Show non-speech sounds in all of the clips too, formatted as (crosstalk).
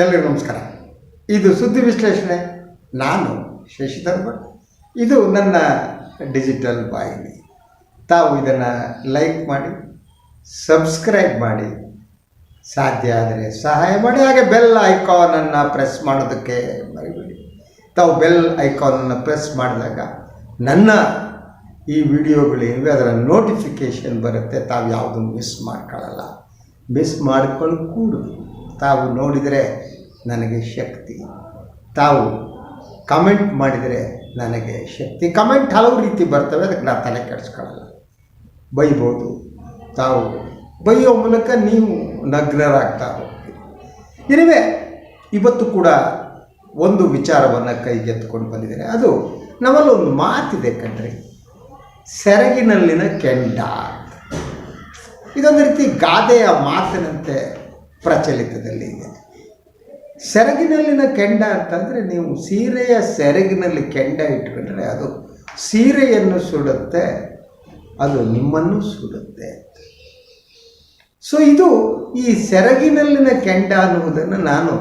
ಎಲ್ಲರಿಗೂ ನಮಸ್ಕಾರ. ಇದು ಸುದ್ದಿ ವಿಶ್ಲೇಷಣೆ. ನಾನು ಶಶಿಧರ್ ಭಟ್. ಇದು ನನ್ನ ಡಿಜಿಟಲ್ ವಾಹಿನಿ. ತಾವು ಇದನ್ನು ಲೈಕ್ ಮಾಡಿ, ಸಬ್ಸ್ಕ್ರೈಬ್ ಮಾಡಿ. ಸಾಧ್ಯ ಆದರೆ ಸಹಾಯ ಮಾಡಿ. ಹಾಗೆ ಬೆಲ್ ಐಕಾನನ್ನು ಪ್ರೆಸ್ ಮಾಡೋದಕ್ಕೆ ಮರಿಬೇಡಿ. ತಾವು ಬೆಲ್ ಐಕಾನನ್ನು ಪ್ರೆಸ್ ಮಾಡಿದಾಗ ನನ್ನ ಈ ವಿಡಿಯೋಗಳೇನಿವೆ ಅದರ ನೋಟಿಫಿಕೇಷನ್ ಬರುತ್ತೆ. ತಾವು ಯಾವುದನ್ನು ಮಿಸ್ ಮಾಡ್ಕೊಳ್ಳಲ್ಲ. ಮಿಸ್ ಮಾಡ್ಕೊಂಡು ಕೂಡು. ತಾವು ನೋಡಿದರೆ ನನಗೆ ಶಕ್ತಿ. ತಾವು ಕಮೆಂಟ್ ಮಾಡಿದರೆ ನನಗೆ ಶಕ್ತಿ. ಕಮೆಂಟ್ ಹಲವು ರೀತಿ ಬರ್ತವೆ, ಅದಕ್ಕೆ ನಾನು ತಲೆ ಕೆಡಿಸ್ಕೊಳ್ಳಲ್ಲ. ಬೈಬೋದು. ತಾವು ಬೈಯೋ ಮೂಲಕ ನೀವು ನಗ್ನರಾಗ್ತಾ ಹೋಗ್ತೀರಿ. ಇರುವೆ, ಇವತ್ತು ಕೂಡ ಒಂದು ವಿಚಾರವನ್ನು ಕೈಗೆತ್ಕೊಂಡು ಬಂದಿದ್ದೇನೆ. ಅದು ನಮ್ಮಲ್ಲಿ ಒಂದು ಮಾತಿದೆ ಕಣ್ರಿ. ಸೆರಗಿನಲ್ಲಿನ ಕೆಂಡ ಇದೊಂದು ರೀತಿ ಗಾದೆಯ ಮಾತಿನಂತೆ ಪ್ರಚಲಿತದಲ್ಲಿ ಇದೆ. ಸೆರಗಿನಲ್ಲಿನ ಕೆಂಡ ಅಂತಂದರೆ ನೀವು ಸೀರೆಯ ಸೆರಗಿನಲ್ಲಿ ಕೆಂಡ ಇಟ್ಕೊಂಡ್ರೆ ಅದು ಸೀರೆಯನ್ನು ಸುಡುತ್ತೆ, ಅದು ನಿಮ್ಮನ್ನು ಸುಡುತ್ತೆ. ಸೊ ಇದು ಈ ಸೆರಗಿನಲ್ಲಿನ ಕೆಂಡ ಅನ್ನುವುದನ್ನು ನಾನು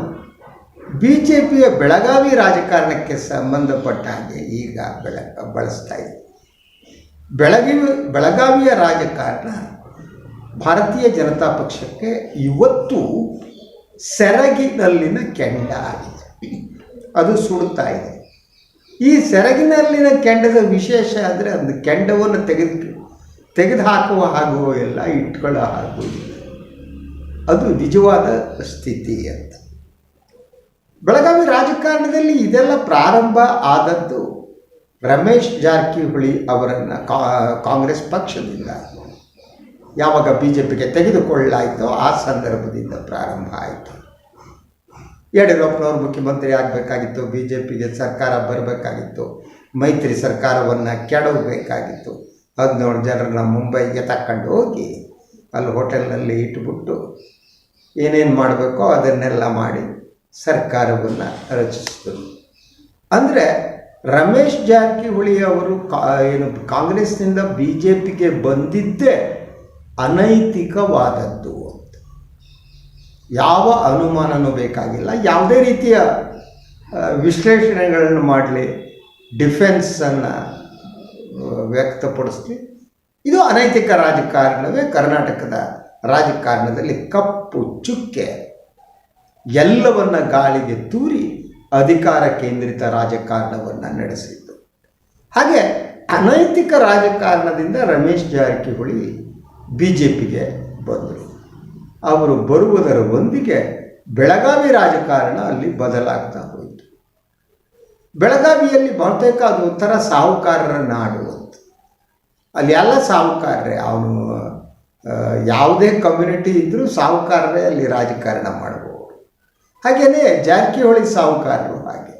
ಬಿ ಜೆ ಪಿಯ ಬೆಳಗಾವಿ ರಾಜಕಾರಣಕ್ಕೆ ಸಂಬಂಧಪಟ್ಟ ಹಾಗೆ ಈಗ ಬೆಳ, ಬಳಸ್ತಾ ಇದ್ದೀನಿ. ಬೆಳಗಿ ಬೆಳಗಾವಿಯ ರಾಜಕಾರಣ ಭಾರತೀಯ ಜನತಾ ಪಕ್ಷಕ್ಕೆ ಇವತ್ತು ಸೆರಗಿನಲ್ಲಿನ ಕೆಂಡ ಆಗಿದೆ ಅದು ಸುಡುತ್ತಾ ಇದೆ. ಈ ಸೆರಗಿನಲ್ಲಿನ ಕೆಂಡದ ವಿಶೇಷ ಅಂದರೆ ಒಂದು ಕೆಂಡವನ್ನು ತೆಗೆದು ತೆಗೆದು ಹಾಕುವ ಹಾಗೂ ಎಲ್ಲ ಇಟ್ಕೊಳ್ಳೋ ಹಾಗೂ ಅದು ನಿಜವಾದ ಸ್ಥಿತಿ ಅಂತ. ಬೆಳಗಾವಿ ರಾಜಕಾರಣದಲ್ಲಿ ಇದೆಲ್ಲ ಪ್ರಾರಂಭ ಆದದ್ದು ರಮೇಶ್ ಜಾರಕಿಹೊಳಿ ಅವರನ್ನು ಕಾಂಗ್ರೆಸ್ ಪಕ್ಷದಿಂದ. ಯಾವಾಗ ಬಿ ಜೆ ಪಿಗೆ ತೆಗೆದುಕೊಳ್ಳಾಯಿತೋ ಆ ಸಂದರ್ಭದಿಂದ ಪ್ರಾರಂಭ ಆಯಿತು. ಯಡಿಯೂರಪ್ಪನವರು ಮುಖ್ಯಮಂತ್ರಿ ಆಗಬೇಕಾಗಿತ್ತು ಬಿ ಜೆ ಪಿಗೆ ಸರ್ಕಾರ ಬರಬೇಕಾಗಿತ್ತು, ಮೈತ್ರಿ ಸರ್ಕಾರವನ್ನು ಕೆಡವಬೇಕಾಗಿತ್ತು. ಹದಿನೇಳು ಜನರನ್ನ ಮುಂಬೈಗೆ ತಕ್ಕೊಂಡು ಹೋಗಿ ಅಲ್ಲಿ ಹೋಟೆಲ್ನಲ್ಲಿ ಇಟ್ಬಿಟ್ಟು ಏನೇನು ಮಾಡಬೇಕೋ ಅದನ್ನೆಲ್ಲ ಮಾಡಿ ಸರ್ಕಾರವನ್ನು ರಚಿಸಿದರು. ಅಂದರೆ ರಮೇಶ್ ಜಾರಕಿಹೊಳಿ ಅವರು ಕಾ ಏನು ಕಾಂಗ್ರೆಸ್ನಿಂದ ಬಿ ಜೆ ಪಿಗೆ ಬಂದಿದ್ದೇ ಅನೈತಿಕವಾದದ್ದು ಅಂತ. ಯಾವ ಅನುಮಾನನೂ ಬೇಕಾಗಿಲ್ಲ. ಯಾವುದೇ ರೀತಿಯ ವಿಶ್ಲೇಷಣೆಗಳನ್ನು ಮಾಡಲಿ, ಡಿಫೆನ್ಸನ್ನು ವ್ಯಕ್ತಪಡಿಸ್ಲಿ. ಇದು ಅನೈತಿಕ ರಾಜಕಾರಣವೇ ಕರ್ನಾಟಕದ ರಾಜಕಾರಣದಲ್ಲಿ ಕಪ್ಪು ಚುಕ್ಕೆ. ಎಲ್ಲವನ್ನ ಗಾಳಿಗೆ ತೂರಿ ಅಧಿಕಾರ ಕೇಂದ್ರಿತ ರಾಜಕಾರಣವನ್ನು ನಡೆಸಿದ್ದು. ಹಾಗೆ ಅನೈತಿಕ ರಾಜಕಾರಣದಿಂದ ರಮೇಶ್ ಜಾರಕಿಹೊಳಿ ಬಿ ಜೆ ಪಿಗೆ ಬಂದರು. ಅವರು ಬರುವುದರ ಒಂದಿಗೆ ಬೆಳಗಾವಿ ರಾಜಕಾರಣ ಅಲ್ಲಿ ಬದಲಾಗ್ತಾ ಹೋಯಿತು. ಬೆಳಗಾವಿಯಲ್ಲಿ ಬಹುತೇಕ ಅದು ಒಂಥರ ಸಾಹುಕಾರರ ನಾಡು ಅಂತ. ಅಲ್ಲಿ ಎಲ್ಲ ಸಾಹುಕಾರರೇ, ಅವನು ಯಾವುದೇ ಕಮ್ಯುನಿಟಿ ಇದ್ದರೂ ಸಾಹುಕಾರರೇ ಅಲ್ಲಿ ರಾಜಕಾರಣ ಮಾಡಬಹುದು ಹಾಗೆಯೇ ಜಾರಕಿಹೊಳಿ ಸಾಹುಕಾರರು ಹಾಗೆ.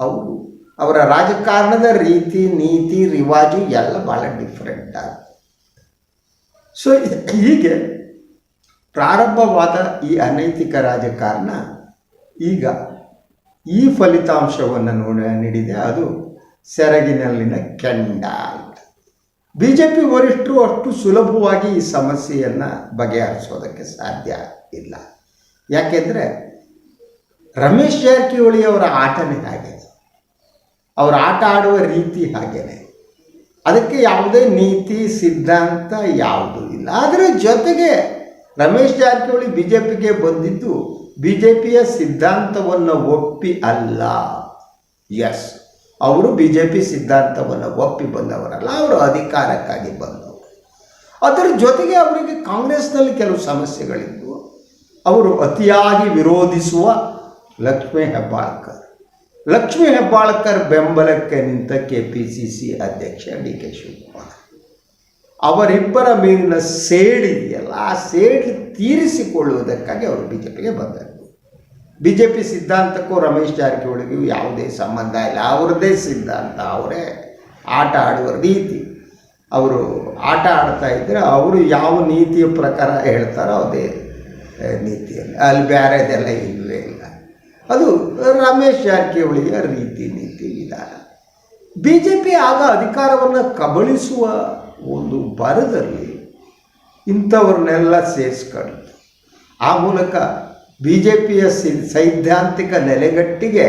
ಅವರು ಅವರ ರಾಜಕಾರಣದ ರೀತಿ, ನೀತಿ, ರಿವಾಜು ಎಲ್ಲ ಭಾಳ ಡಿಫ್ರೆಂಟ್ ಆಗ. ಸೊ, ಹೀಗೆ ಪ್ರಾರಂಭವಾದ ಈ ಅನೈತಿಕ ರಾಜಕಾರಣ ಈಗ ಈ ಫಲಿತಾಂಶವನ್ನು ನೋಡ, ನೀಡಿದೆ. ಅದು ಸೆರಗಿನಲ್ಲಿನ ಕೆಂಡ ಅಂತ. ಬಿ ಜೆ ಪಿ ವರಿಷ್ಠರು ಅಷ್ಟು ಸುಲಭವಾಗಿ ಈ ಸಮಸ್ಯೆಯನ್ನು ಬಗೆಹರಿಸೋದಕ್ಕೆ ಸಾಧ್ಯ ಇಲ್ಲ. ಯಾಕೆಂದರೆ ರಮೇಶ್ ಜಾರಕಿಹೊಳಿ ಅವರ ಆಟನೇ ಹಾಗೆ ಅವರ ಆಟ ಆಡುವ ರೀತಿ ಹಾಗೇನೆ. ಅದಕ್ಕೆ ಯಾವುದೇ ನೀತಿ, ಸಿದ್ಧಾಂತ ಯಾವುದೂ ಇಲ್ಲ. ಆದರೆ ಜೊತೆಗೆ ರಮೇಶ್ ಜಾರಕಿಹೊಳಿ ಬಿ ಜೆ ಪಿಗೆ ಬಂದಿದ್ದು ಬಿ ಜೆ ಪಿಯ ಸಿದ್ಧಾಂತವನ್ನು ಒಪ್ಪಿ ಅಲ್ಲ. ಎಸ್ ಅವರು ಬಿ ಜೆ ಪಿ ಸಿದ್ಧಾಂತವನ್ನು ಒಪ್ಪಿ ಬಂದವರಲ್ಲ, ಅವರು ಅಧಿಕಾರಕ್ಕಾಗಿ ಬಂದವರು. ಅದರ ಜೊತೆಗೆ ಅವರಿಗೆ ಕಾಂಗ್ರೆಸ್ನಲ್ಲಿ ಕೆಲವು ಸಮಸ್ಯೆಗಳಿದ್ದವು ಅವರು ಅತಿಯಾಗಿ ವಿರೋಧಿಸುವ ಲಕ್ಷ್ಮೀ ಹೆಬ್ಬಾಳ್ಕರ್. ಲಕ್ಷ್ಮೀ ಹೆಬ್ಬಾಳ್ಕರ್ ಬೆಂಬಲಕ್ಕೆ ನಿಂತ ಕೆ ಪಿ ಸಿ ಸಿ ಅಧ್ಯಕ್ಷ ಡಿ ಕೆ ಶಿವಕುಮಾರ್. ಅವರಿಬ್ಬರ ಮೇಲಿನ ಸೇಡಿದೆಯಲ್ಲ ಆ ಸೇಡು ತೀರಿಸಿಕೊಳ್ಳುವುದಕ್ಕಾಗಿ ಅವರು ಬಿ ಜೆ ಪಿಗೆ ಬಂದರು. ಬಿ ಜೆ ಪಿ ಸಿದ್ಧಾಂತಕ್ಕೂ ರಮೇಶ್ ಜಾರಕಿಹೊಳಿಗೂ ಯಾವುದೇ ಸಂಬಂಧ ಇಲ್ಲ. ಅವರದೇ ಸಿದ್ಧಾಂತ, ಅವರೇ ಆಟ ಆಡುವ ರೀತಿ. ಅವರು ಆಟ ಆಡ್ತಾ ಇದ್ದರೆ ಅವರು ಯಾವ ನೀತಿಯ ಪ್ರಕಾರ ಹೇಳ್ತಾರೋ ಅದೇ ನೀತಿಯಲ್ಲಿ. ಅಲ್ಲಿ ಬೇರೆದೆಲ್ಲ ಇಲ್ಲವೇ ಇಲ್ಲ. ಅದು ರಮೇಶ್ ಜಾರಕಿಹೊಳಿಯ ರೀತಿ ನೀತಿ ವಿಧಾನ. ಬಿ ಜೆ ಪಿ ಆಗ ಅಧಿಕಾರವನ್ನು ಕಬಳಿಸುವ ಒಂದು ಬರದಲ್ಲಿ ಇಂಥವ್ರನ್ನೆಲ್ಲ ಸೇರಿಸ್ಕೊಂಡು ಆ ಮೂಲಕ ಬಿ ಜೆ ಪಿಯ ಸೈದ್ಧಾಂತಿಕ ನೆಲೆಗಟ್ಟಿಗೆ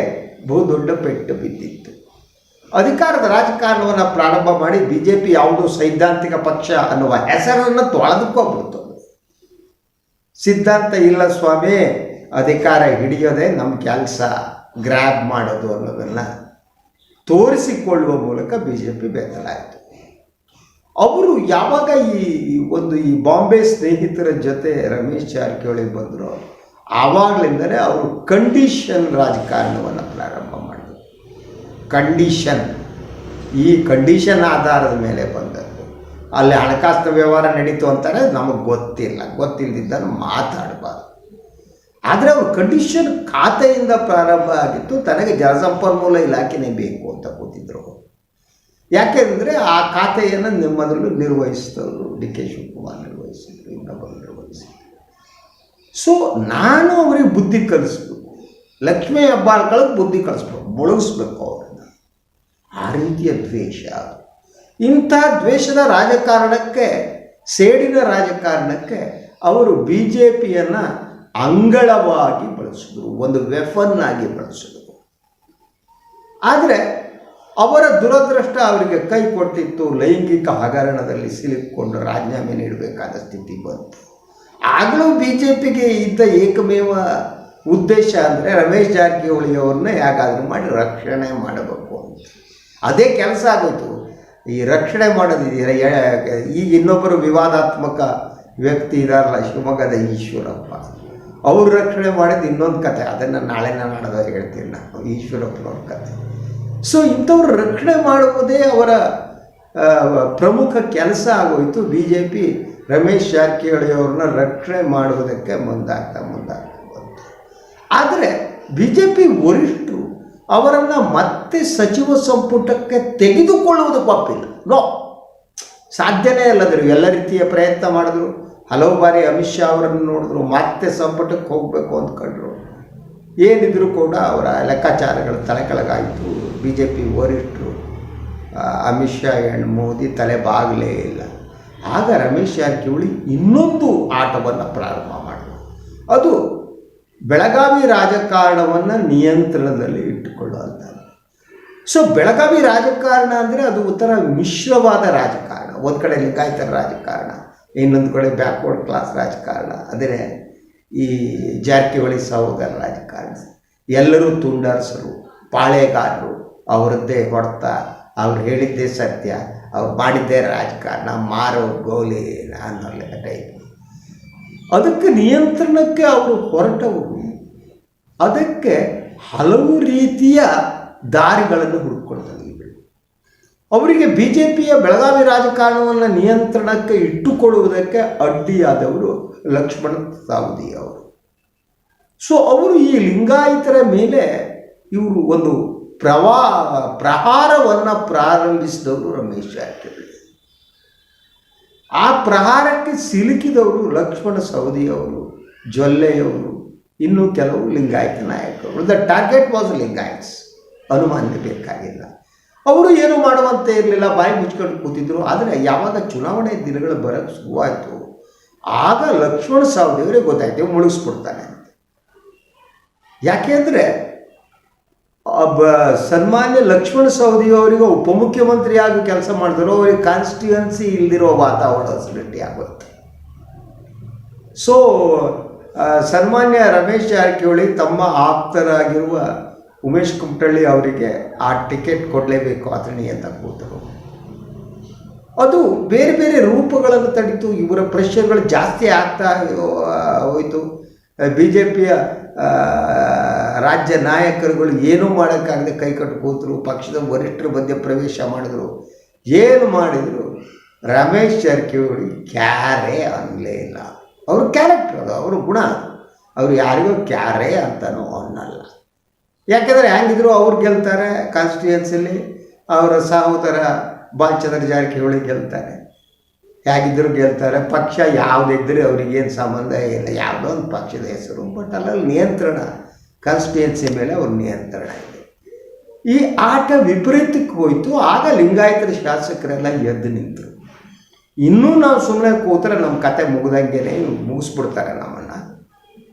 ಬಹುದೊಡ್ಡ ಪೆಟ್ಟು ಬಿದ್ದಿತ್ತು. ಅಧಿಕಾರದ ರಾಜಕಾರಣವನ್ನು ಪ್ರಾರಂಭ ಮಾಡಿ ಬಿ ಜೆ ಪಿ ಯಾವುದು ಸೈದ್ಧಾಂತಿಕ ಪಕ್ಷ ಅನ್ನುವ ಹೆಸರನ್ನು ತೊಳೆದುಕೊಬಿಡ್ತು. ಸಿದ್ಧಾಂತ ಇಲ್ಲ ಸ್ವಾಮಿ ಅಧಿಕಾರ ಹಿಡಿಯೋದೇ ನಮ್ಮ ಕೆಲಸ. ಗ್ರ್ಯಾಬ್ ಮಾಡೋದು ಅನ್ನೋದನ್ನು ತೋರಿಸಿಕೊಳ್ಳುವ ಮೂಲಕ ಬಿ ಜೆ ಪಿ ಬೆತ್ತಲಾಯಿತು ಅವರು ಯಾವಾಗ ಈ ಒಂದು ಈ ಬಾಂಬೆ ಸ್ನೇಹಿತರ ಜೊತೆ ರಮೇಶ್ ಜಾರಕಿಹೊಳಿ ಬಂದರು, ಆವಾಗಲಿಂದಲೇ ಅವರು ಕಂಡೀಷನ್ ರಾಜಕಾರಣವನ್ನು ಪ್ರಾರಂಭ ಮಾಡಿದರು. ಕಂಡೀಷನ್ ಈ ಕಂಡೀಷನ್ ಆಧಾರದ ಮೇಲೆ ಬಂದದ್ದು. ಅಲ್ಲಿ ಹಣಕಾಸಿನ ವ್ಯವಹಾರ ನಡೀತು ಅಂತಾರೆ ನಮಗೆ ಗೊತ್ತಿಲ್ಲ. ಗೊತ್ತಿಲ್ಲದಿದ್ದನ್ನು ಮಾತಾಡಬಾರ್ದು. ಆದರೆ ಅವರು ಕಂಡೀಷನ್ ಖಾತೆಯಿಂದ ಪ್ರಾರಂಭ ಆಗಿತ್ತು, ತನಗೆ ಜಲಸಂಪನ್ಮೂಲ ಇಲಾಖೆನೇ ಬೇಕು ಅಂತ ಕೂತಿದ್ರು ಯಾಕೆಂದರೆ ಆ ಖಾತೆಯನ್ನು ನಿಮ್ಮದರಲ್ಲೂ ನಿರ್ವಹಿಸಿದವರು ಡಿ ಕೆ ಶಿವಕುಮಾರ್ ನಿರ್ವಹಿಸಿದ್ರು, ಇನ್ನೊಬ್ಬರು ನಿರ್ವಹಿಸಿದ್ರು. ಸೊ ನಾನು ಅವರಿಗೆ ಬುದ್ಧಿ ಕಲಿಸ್ಬೇಕು. ಲಕ್ಷ್ಮೀ ಹೆಬ್ಬಾಳ್ಗಳಿಗೆ ಬುದ್ಧಿ ಕಲಿಸ್ಬೇಕು, ಮುಳುಗಿಸ್ಬೇಕು ಅವ್ರನ್ನ. ಆ ರೀತಿಯ ದ್ವೇಷ. ಇಂಥ ದ್ವೇಷದ ರಾಜಕಾರಣಕ್ಕೆ, ಸೇಡಿನ ರಾಜಕಾರಣಕ್ಕೆ ಅವರು ಬಿ ಜೆ ಪಿಯನ್ನು ಅಂಗಳವಾಗಿ ಬಳಸಿದ್ರು, ಒಂದು ವೆಫನ್ ಆಗಿ ಬಳಸಿದ್ರು. ಆದರೆ ಅವರ ದುರದೃಷ್ಟ ಅವರಿಗೆ ಕೈ ಕೊಟ್ಟಿತ್ತು ಲೈಂಗಿಕ ಹಗರಣದಲ್ಲಿ ಸಿಲುಕಿಕೊಂಡು ರಾಜೀನಾಮೆ ನೀಡಬೇಕಾದ ಸ್ಥಿತಿ ಬಂತು. ಆಗಲೂ ಬಿ ಜೆ ಪಿಗೆ ಇದ್ದ ಏಕಮೇವ ಉದ್ದೇಶ ಅಂದರೆ ರಮೇಶ್ ಜಾರಕಿಹೊಳಿಯವ್ರನ್ನ ಯಾಕಾದರೂ ಮಾಡಿ ರಕ್ಷಣೆ ಮಾಡಬೇಕು ಅಂತ. ಅದೇ ಕೆಲಸ ಆಗೋಯ್ತು. ಈ ರಕ್ಷಣೆ ಯ- ಈಗ ಇನ್ನೊಬ್ಬರು ವಿವಾದಾತ್ಮಕ ವ್ಯಕ್ತಿ ಇದಾರಲ್ಲ ಶಿವಮೊಗ್ಗದ ಈಶ್ವರಪ್ಪ. ಅವ್ರು ರಕ್ಷಣೆ ಮಾಡಿದ ಇನ್ನೊಂದು ಕತೆ. ಅದನ್ನು ನಾಳೆ ನಾಡದ ಹೇಳ್ತೀನಿ ನಾನು. ಈಶ್ವರಪ್ಪನವ್ರ ಕತೆ. ಸೊ ಇಂಥವ್ರು ರಕ್ಷಣೆ ಮಾಡುವುದೇ ಅವರ ಪ್ರಮುಖ ಕೆಲಸ ಆಗೋಯ್ತು. ಬಿ ಜೆ ಪಿ ರಮೇಶ್ ಜಾರಕಿಹೊಳಿಯವ್ರನ್ನ ರಕ್ಷಣೆ ಮಾಡುವುದಕ್ಕೆ ಮುಂದಾಗ್ತಾ ಮುಂದಾಗ್ತಾ ಬಂತು. ಆದರೆ ಬಿ ಜೆ ಪಿ ವರಿಷ್ಠರು ಅವರನ್ನು ಮತ್ತೆ ಸಚಿವ ಸಂಪುಟಕ್ಕೆ ತೆಗೆದುಕೊಳ್ಳುವುದು ಒಪ್ಪಿಲ್ಲ ನೋ. ಸಾಧ್ಯನೇ ಇಲ್ಲದ್ರು ಎಲ್ಲ ರೀತಿಯ ಪ್ರಯತ್ನ ಮಾಡಿದ್ರು. ಹಲವು ಬಾರಿ ಅಮಿತ್ ಶಾ ಅವರನ್ನು ನೋಡಿದ್ರು, ಮತ್ತೆ ಸಂಪುಟಕ್ಕೆ ಹೋಗಬೇಕು ಅಂದ್ಕೊಂಡ್ರು ಏನಿದ್ರು ಕೂಡ ಅವರ ಲೆಕ್ಕಾಚಾರಗಳು ತಲೆ ಕೆಳಗಾಯಿತು ಬಿ ಜೆ ಪಿ ವರಿಷ್ಠರು ಅಮಿತ್ ಶಾ ಆ್ಯಂಡ್ ಮೋದಿ ತಲೆ ಬಾಗಲೇ ಇಲ್ಲ. ಆಗ ರಮೇಶ್ ಜಾರಕಿಹೊಳಿ ಇನ್ನೊಂದು ಆಟವನ್ನು ಪ್ರಾರಂಭ ಮಾಡಿದರು. ಅದು ಬೆಳಗಾವಿ ರಾಜಕಾರಣವನ್ನು ನಿಯಂತ್ರಣದಲ್ಲಿ ಇಟ್ಟುಕೊಳ್ಳುವಂಥದ್ದು. ಸೊ ಬೆಳಗಾವಿ ರಾಜಕಾರಣ ಅಂದರೆ ಅದು ಒಂಥರ ಮಿಶ್ರವಾದ ರಾಜಕಾರಣ. ಒಂದು ಕಡೆ ಲಿಂಗಾಯತರ ರಾಜಕಾರಣ. ಇನ್ನೊಂದು ಕಡೆ ಬ್ಯಾಕ್ವರ್ಡ್ ಕ್ಲಾಸ್ ರಾಜಕಾರಣ. ಅದೇ ಈ ಜಾರಕಿಹೊಳಿ ಸಹೋದರ ರಾಜಕಾರಣ. ಎಲ್ಲರೂ ತುಂಡಾರ್ಸರು, ಪಾಳೆಗಾರರು, ಅವರದ್ದೇ ಹೊಡೆತ. ಅವ್ರು ಹೇಳಿದ್ದೇ ಸತ್ಯ. ಅವ್ರು ಮಾಡಿದ್ದೇ ರಾಜಕಾರಣ. ಮಾರೋ ಗೋಲಿ ಅನ್ನೋ ಟೈಪ್ ಅದಕ್ಕೆ ನಿಯಂತ್ರಣಕ್ಕೆ ಅವರು ಹೊರಟವರು ಅದಕ್ಕೆ ಹಲವು ರೀತಿಯ ದಾರಿಗಳನ್ನು ಹುಡುಕೊಳ್ತಾರೆ ಅವರಿಗೆ ಬಿ ಜೆ ಪಿಯ ಬೆಳಗಾವಿ ರಾಜಕಾರಣವನ್ನು ನಿಯಂತ್ರಣಕ್ಕೆ ಇಟ್ಟುಕೊಳ್ಳುವುದಕ್ಕೆ ಅಡ್ಡಿಯಾದವರು ಲಕ್ಷ್ಮಣ ಸಾವದಿ ಅವರು. ಸೊ ಅವರು ಈ ಲಿಂಗಾಯತರ ಮೇಲೆ ಇವರು ಒಂದು ಪ್ರವಾ, ಪ್ರಹಾರವನ್ನು ಪ್ರಾರಂಭಿಸಿದವರು ರಮೇಶ್ ಜಾರಕಿಹೊಳಿ. ಆ ಪ್ರಹಾರಕ್ಕೆ ಸಿಲುಕಿದವರು ಲಕ್ಷ್ಮಣ ಸವದಿಯವರು ಜೊಲ್ಲೆಯವರು, ಇನ್ನೂ ಕೆಲವು ಲಿಂಗಾಯತ ನಾಯಕರು. ದ ಟಾರ್ಗೆಟ್ ವಾಸ್ ಲಿಂಗಾಯತ್ಸ್ ಅನುಮಾನ ಬೇಕಾಗಿಲ್ಲ. ಅವರು ಏನು ಮಾಡುವಂತೆ ಇರಲಿಲ್ಲ, ಬಾಯಿ ಮುಚ್ಕೊಂಡು ಕೂತಿದ್ರು. ಆದರೆ ಯಾವಾಗ ಚುನಾವಣೆ ದಿನಗಳು ಬರೋಕ್ಕೆ ಶುರುವಾಯಿತು, ಆಗ ಲಕ್ಷ್ಮಣ ಸಾವದಿಯವರಿಗೆ ಗೊತ್ತಾಯ್ತು. ಮುಳುಗಿಸ್ಬಿಡ್ತಾನೆ ಅಂತ. ಯಾಕೆಂದರೆ ಒಬ್ಬ ಸನ್ಮಾನ್ಯ ಲಕ್ಷ್ಮಣ ಸವದಿ ಅವರಿಗೆ ಉಪಮುಖ್ಯಮಂತ್ರಿಯಾಗಿ ಕೆಲಸ ಮಾಡಿದ್ರು, ಅವರಿಗೆ ಕಾನ್ಸ್ಟಿಟ್ಯೂನ್ಸಿ ಇಲ್ದಿರೋ ವಾತಾವರಣ ಸೃಷ್ಟಿ ಆಗುತ್ತೆ. ಸೊ ಸನ್ಮಾನ್ಯ ರಮೇಶ್ ಜಾರಕಿಹೊಳಿ ತಮ್ಮ ಆಪ್ತರಾಗಿರುವ ಉಮೇಶ್ ಕುಮಟಳ್ಳಿ ಅವರಿಗೆ ಆ ಟಿಕೆಟ್ ಕೊಡಲೇಬೇಕು ಅದನ್ನೇ ಅಂತ ಕೂತರು. ಅದು ಬೇರೆ ಬೇರೆ ರೂಪಗಳನ್ನು ತಡೀತು, ಇವರ ಪ್ರೆಷರ್ಗಳು ಜಾಸ್ತಿ ಆಗ್ತಾ ಹೋಯಿತು. ಬಿ ಜೆ ಪಿಯ ರಾಜ್ಯ ನಾಯಕರುಗಳು ಏನೂ ಮಾಡೋಕ್ಕಾಗದೆ ಕೈಕಟ್ಟು ಕೂತರು, ಪಕ್ಷದ ವರಿಷ್ಠರ ಮಧ್ಯೆ ಪ್ರವೇಶ ಮಾಡಿದ್ರು. ಏನು ಮಾಡಿದರು? ರಮೇಶ್ ಜಾರಕಿಹೊಳಿ ಕ್ಯಾರೇ ಅನ್ನಲೇ ಇಲ್ಲ. ಅವ್ರ ಕ್ಯಾರೆಕ್ಟರ್ ಅದು, ಅವ್ರ ಗುಣ ಅವ್ರು ಯಾರಿಗೂ ಕ್ಯಾರೇ ಅಂತಲೂ ಅನ್ನಲ್ಲ. ಯಾಕೆಂದರೆ ಹೆಂಗಿದ್ರು ಅವ್ರು ಗೆಲ್ತಾರೆ ಕಾನ್ಸ್ಟಿಟ್ಯೂಯನ್ಸಿಲಿ ಅವರ ಸಹೋದರ ಬಾಲಚಂದ್ರ ಜಾರಕಿಹೊಳಿ ಗೆಲ್ತಾರೆ. ಹೇಗಿದ್ದರೂ ಗೆಲ್ತಾರೆ, ಪಕ್ಷ ಯಾವುದಿದ್ದರೆ ಅವ್ರಿಗೇನು ಸಂಬಂಧ ಇಲ್ಲ. ಯಾವುದೋ ಒಂದು ಪಕ್ಷದ ಹೆಸರು ಬಟ್ ಅಲ್ಲಲ್ಲಿ ನಿಯಂತ್ರಣ ಕಾನ್ಸ್ಟಿಟ್ಯೂಯನ್ಸಿ ಮೇಲೆ ಅವ್ರ ನಿಯಂತ್ರಣ ಇದೆ. ಈ ಆಟ ವಿಪರೀತಕ್ಕೆ ಹೋಯಿತು, ಆಗ ಲಿಂಗಾಯತರ ಶಾಸಕರೆಲ್ಲ ಎದ್ದು ನಿಂತರು. ಇನ್ನೂ ನಾವು ಸುಮ್ಮನೆ ಕೂತ್ರೆ ನಮ್ಮ ಕತೆ ಮುಗ್ದಂಗೆ ಮುಗಿಸ್ಬಿಡ್ತಾರೆ ನಮ್ಮನ್ನು.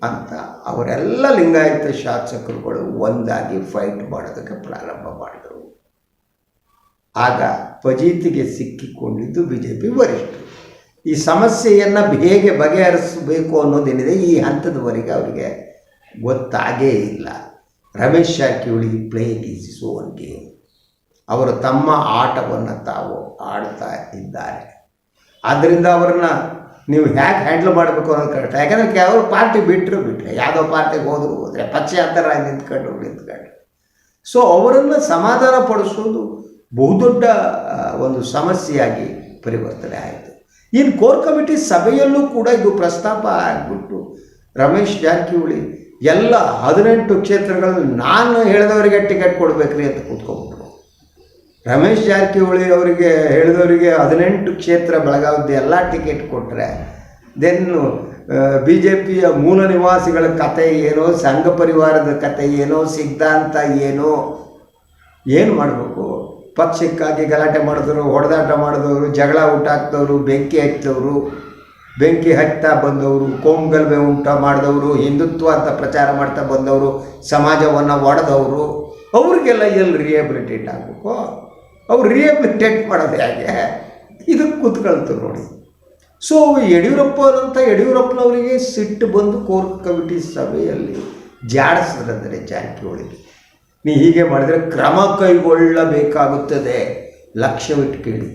ಅಂತ. ಅವರೆಲ್ಲ ಲಿಂಗಾಯತ ಶಾಸಕರುಗಳು ಒಂದಾಗಿ ಫೈಟ್ ಮಾಡೋದಕ್ಕೆ ಪ್ರಾರಂಭ ಮಾಡಿದರು. ಆಗ ಪಜೀತಿಗೆ ಸಿಕ್ಕಿಕೊಂಡಿದ್ದು ಬಿ ಜೆ ಪಿ ವರಿಷ್ಠರು. ಈ ಸಮಸ್ಯೆಯನ್ನು ಹೇಗೆ ಬಗೆಹರಿಸಬೇಕು ಅನ್ನೋದೇನಿದೆ ಈ ಹಂತದವರೆಗೆ ಅವರಿಗೆ ಗೊತ್ತಾಗೇ ಇಲ್ಲ. Ramesh Jarkiholi play his game ಅವರು ತಮ್ಮ ಆಟವನ್ನು ತಾವು ಆಡ್ತಾ ಇದ್ದಾರೆ. ಆದ್ದರಿಂದ ಅವರನ್ನ ನೀವು ಹೇಗೆ ಹ್ಯಾಂಡಲ್ ಮಾಡಬೇಕು ಅನ್ನೋದು ಕರೆಕ್ಟ್ ಯಾಕಂದರೆ ಕೆಲವರು ಪಾರ್ಟಿ ಬಿಟ್ಟರು ಬಿಟ್ಟರೆ ಯಾವುದೋ ಪಾರ್ಟಿಗೆ ಹೋದ್ರು ಹೋದರೆ ಪಕ್ಷಾಂತರಾಗಿ ನಿಂತ್ಕೊಂಡು ನಿಂತ್ಕೊಂಡು. ಸೊ ಅವರನ್ನು ಸಮಾಧಾನ ಪಡಿಸೋದು ಬಹುದೊಡ್ಡ ಒಂದು ಸಮಸ್ಯೆಯಾಗಿ ಪರಿವರ್ತನೆ ಆಯಿತು. ಇನ್ನು ಕೋರ್ ಕಮಿಟಿ ಸಭೆಯಲ್ಲೂ ಕೂಡ ಇದು ಪ್ರಸ್ತಾಪ ಆಗಿಬಿಟ್ಟು ರಮೇಶ್ ಜಾರಕಿಹೊಳಿ ಎಲ್ಲ ಹದಿನೆಂಟು ಕ್ಷೇತ್ರಗಳಲ್ಲಿ ನಾನು ಹೇಳಿದವರಿಗೆ ಟಿಕೆಟ್ ಕೊಡಬೇಕ್ರಿ ಅಂತ ಕೂತ್ಕೊಂಡ್ಬಿಟ್ರು ರಮೇಶ್ ಜಾರಕಿಹೊಳಿ ಅವರಿಗೆ ಹೇಳಿದವರಿಗೆ ಹದಿನೆಂಟು ಕ್ಷೇತ್ರ ಬೆಳಗಾವಿದ್ದು ಎಲ್ಲ ಟಿಕೆಟ್ ಕೊಟ್ಟರೆ ದೆನ್ ಬಿ ಜೆ ಪಿಯ ಮೂಲ ನಿವಾಸಿಗಳ ಕತೆ ಏನೋ, ಸಂಘ ಪರಿವಾರದ ಕತೆ ಏನೋ, ಸಿದ್ಧಾಂತ ಏನೋ, ಏನು ಮಾಡಬೇಕು? ಪಕ್ಷಕ್ಕಾಗಿ ಗಲಾಟೆ ಮಾಡಿದವರು, ಹೊಡೆದಾಟ ಮಾಡಿದವರು, ಜಗಳ ಊಟಾಕ್ದವರು ಬೆಂಕಿ ಹಚ್ಚಿದವರು, ಬೆಂಕಿ ಹಚ್ತಾ ಬಂದವರು ಕೋಮ್ಗಲ್ಬೆ ಉಂಟ ಮಾಡಿದವರು, ಹಿಂದುತ್ವ ಅಂತ ಪ್ರಚಾರ ಮಾಡ್ತಾ ಬಂದವರು, ಸಮಾಜವನ್ನು ಒಡೆದವರು, ಅವ್ರಿಗೆಲ್ಲ ಎಲ್ಲಿ ರಿಹ್ಯಾಬಿಲಿಟೇಟ್ ಆಗಬೇಕು? ಅವ್ರು ರಿಹ್ಯಾಬಿಲಿಟೇಟ್ ಮಾಡೋದು ಹೇಗೆ. ಇದಕ್ಕೆ ಕೂತ್ಕೊಳ್ತು ನೋಡಿ. ಸೊ ಯಡಿಯೂರಪ್ಪನಂತ ಯಡಿಯೂರಪ್ಪನವರಿಗೆ ಸಿಟ್ಟು ಬಂದು ಕೋರ್ ಕಮಿಟಿ ಸಭೆಯಲ್ಲಿ ಜಾಡಿಸಿದ್ರಂದರೆ ಜಾರಕಿಹೊಳಿಗೆ ನೀ ಹೀಗೆ ಮಾಡಿದರೆ ಕ್ರಮ ಕೈಗೊಳ್ಳಬೇಕಾಗುತ್ತದೆ. ಲಕ್ಷ್ಯವಿಟ್ಟು ಕೇಳಿ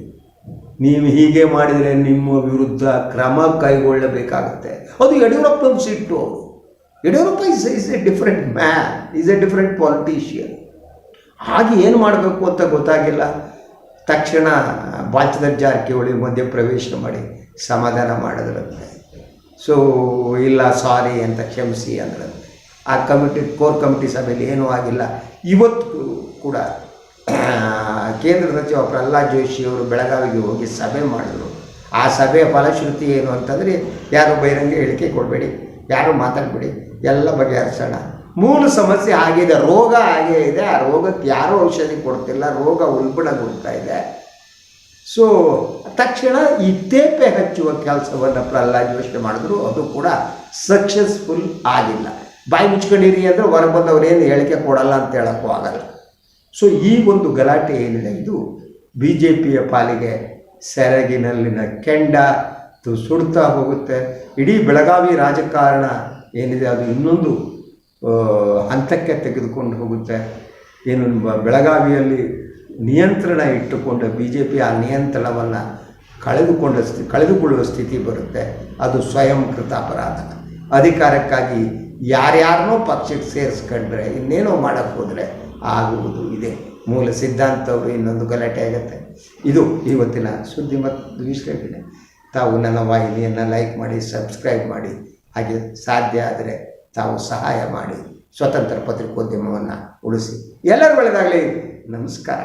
ನೀವು ಹೀಗೆ ಮಾಡಿದರೆ ನಿಮ್ಮ ವಿರುದ್ಧ ಕ್ರಮ ಕೈಗೊಳ್ಳಬೇಕಾಗುತ್ತೆ. ಅದು ಯಡಿಯೂರಪ್ಪನ ಸಿಟ್ಟು. Yediyurappa is is a different man is a different politician ಹಾಗೆ ಏನು ಮಾಡಬೇಕು ಅಂತ ಗೊತ್ತಾಗಿಲ್ಲ. ತಕ್ಷಣ ಬಾಲ್ಚಂದ್ರ ಜಾರಕಿಹೊಳಿ ಮಧ್ಯ ಪ್ರವೇಶ ಮಾಡಿ ಸಮಾಧಾನ ಮಾಡಿದ್ರಂತೆ. ಸೊ ಇಲ್ಲ ಸಾರಿ ಅಂತ ಕ್ಷಮಿಸಿ ಅಂದ್ರಂತೆ. ಆ ಕಮಿಟಿ, ಕೋರ್ ಕಮಿಟಿ ಸಭೆಯಲ್ಲಿ ಏನೂ ಆಗಿಲ್ಲ. ಇವತ್ತು ಕೂಡ (clears throat) ಕೇಂದ್ರ ಸಚಿವ ಪ್ರಹ್ಲಾದ್ ಜೋಶಿ ಅವರು ಬೆಳಗಾವಿಗೆ ಹೋಗಿ ಸಭೆ ಮಾಡಿದ್ರು. ಆ ಸಭೆಯ ಫಲಶ್ರುತಿ ಏನು ಅಂತಂದರೆ, ಯಾರು ಬಹಿರಂಗ ಹೇಳಿಕೆ ಕೊಡಬೇಡಿ, ಯಾರು ಮಾತಾಡಬೇಡಿ, ಎಲ್ಲ ಬಗೆಹರಿಸೋಣ. ಮೂಲ ಸಮಸ್ಯೆ ಆಗಿದೆ, ರೋಗ ಹಾಗೇ ಇದೆ, ಆ ರೋಗಕ್ಕೆ ಯಾರೂ ಔಷಧಿ ಕೊಡ್ತಿಲ್ಲ, ರೋಗ ಉಲ್ಬಣಗೊಳ್ತಾ ಇದೆ. ಸೊ ತಕ್ಷಣ ಈ ತೇಪೆ ಹಚ್ಚುವ ಕೆಲಸವನ್ನು ಪ್ರಹ್ಲಾದ್ ಯೋಚನೆ ಮಾಡಿದ್ರು, ಅದು ಕೂಡ ಸಕ್ಸಸ್ಫುಲ್ ಆಗಿಲ್ಲ. ಬಾಯಿ ಮುಚ್ಕೊಂಡಿರಿ ಅಂದರೆ ಹೊರಗೆ ಏನು ಹೇಳಿಕೆ ಕೊಡಲ್ಲ ಅಂತ ಹೇಳೋಕ್ಕೂ ಆಗಲ್ಲ. ಸೊ ಈ ಒಂದು ಗಲಾಟೆ ಏನಿದೆ ಇದು? ಬಿ ಜೆ ಪಿಯ ಪಾಲಿಗೆ ಸೆರಗಿನಲ್ಲಿನ ಕೆಂಡ ಸುಡ್ತಾ ಹೋಗುತ್ತೆ. ಇಡೀ ಬೆಳಗಾವಿ ರಾಜಕಾರಣ ಏನಿದೆ ಅದು ಇನ್ನೊಂದು ಹಂತಕ್ಕೆ ತೆಗೆದುಕೊಂಡು ಹೋಗುತ್ತೆ. ಏನು ಬೆಳಗಾವಿಯಲ್ಲಿ ನಿಯಂತ್ರಣ ಇಟ್ಟುಕೊಂಡ ಬಿ ಜೆ ಪಿ ಆ ನಿಯಂತ್ರಣವನ್ನು ಕಳೆದುಕೊಂಡ ಸ್ಥಿ, ಕಳೆದುಕೊಳ್ಳುವ ಸ್ಥಿತಿ ಬರುತ್ತೆ. ಅದು ಸ್ವಯಂ ಕೃತ ಅಪರಾಧ ಅಧಿಕಾರಕ್ಕಾಗಿ ಯಾರ್ಯಾರನ್ನೋ ಪಕ್ಷಕ್ಕೆ ಸೇರಿಸ್ಕೊಂಡ್ರೆ ಇನ್ನೇನೋ ಮಾಡೋಕ್ಕೆ ಹೋದರೆ ಆಗುವುದು ಇದೆ. ಮೂಲ ಸಿದ್ಧಾಂತವರು ಇನ್ನೊಂದು ಗಲಾಟೆ ಆಗುತ್ತೆ. ಇದು ಇವತ್ತಿನ ಸುದ್ದಿ ಮತ್ತು ವಿಶ್ಲೇಷಣೆ. ತಾವು ನನ್ನ ವಾಹಿನಿಯನ್ನು ಲೈಕ್ ಮಾಡಿ ಸಬ್ಸ್ಕ್ರೈಬ್ ಮಾಡಿ. ಹಾಗೆ ಸಾಧ್ಯ ಆದರೆ ತಾವು ಸಹಾಯ ಮಾಡಿ ಸ್ವತಂತ್ರ ಪತ್ರಿಕೋದ್ಯಮವನ್ನು ಉಳಿಸಿ. ಎಲ್ಲರೂ ಒಳ್ಳೆಯದಾಗಲಿ ನಮಸ್ಕಾರ.